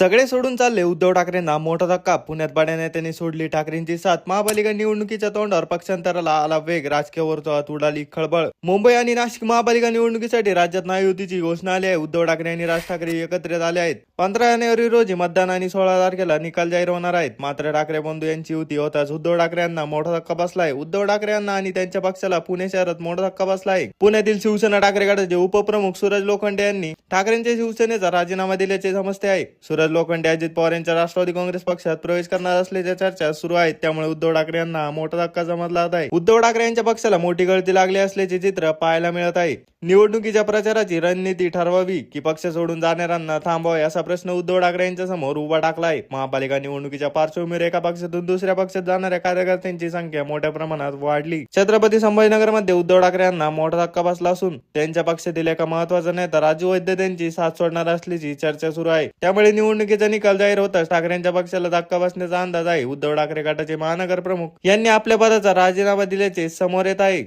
सगळे सोडून चालले. उद्धव ठाकरेंना मोठा धक्का. पुण्यात बड्या नेत्यांनी सोडली ठाकरेंची साथ. महापालिका निवडणुकीच्या तोंडावर पक्षांतराला आला वेग. राजकीय वर्तुळात उडाली खळबळ. मुंबई आणि नाशिक महापालिका निवडणुकीसाठी राज्यात महायुतीची घोषणा आली आहे. उद्धव ठाकरे आणि राज ठाकरे एकत्रित आले आहेत. पंधरा जानेवारी रोजी मतदान आणि सोळा तारखेला निकाल जाहीर होणार आहेत. मात्र ठाकरे बंधू यांची युती होताच उद्धव ठाकरे यांना मोठा धक्का बसला आहे. उद्धव ठाकरे यांना आणि त्यांच्या पक्षाला पुणे शहरात मोठा धक्का बसला आहे. पुण्यातील शिवसेना ठाकरे गटाचे उपप्रमुख सूरज लोखंडे यांनी ठाकरेंच्या शिवसेनेचा राजीनामा दिल्याचे समजते आहे. सूरज लोखंडे अजित पवार यांच्या राष्ट्रवादी काँग्रेस पक्षात प्रवेश करणार असल्याच्या चर्चा सुरू आहेत. त्यामुळे उद्धव ठाकरे यांना मोठा धक्का जमतला आहे. उद्धव ठाकरे यांच्या पक्षाला मोठी गळती लागली असल्याचे चित्र पाहायला मिळत आहे. निवडणुकीच्या प्रचाराची रणनीती ठरवावी की पक्ष सोडून जाणाऱ्यांना थांबवावे असा प्रश्न उद्धव ठाकरे यांच्या समोर उभा टाकला आहे महापालिका निवडणुकीच्या पार्श्वभूमीवर एका पक्षातून दुसऱ्या पक्षात जाणाऱ्या कार्यकर्त्यांची संख्या मोठ्या प्रमाणात वाढली. छत्रपती संभाजीनगरमध्ये उद्धव ठाकरे यांना मोठा धक्का बसला असून त्यांच्या पक्षातील एका महत्त्वाचा नेता राजू वैद्य त्यांची साथ सोडणार असल्याची चर्चा सुरू आहे. त्यामुळे निवडणुकीचा निकाल जाहीर होताच ठाकरेंच्या पक्षाला धक्का बसण्याचा अंदाज आहे. उद्धव ठाकरे गटाचे महानगर प्रमुख यांनी आपल्या पदाचा राजीनामा दिल्याचे समोर येत आहे.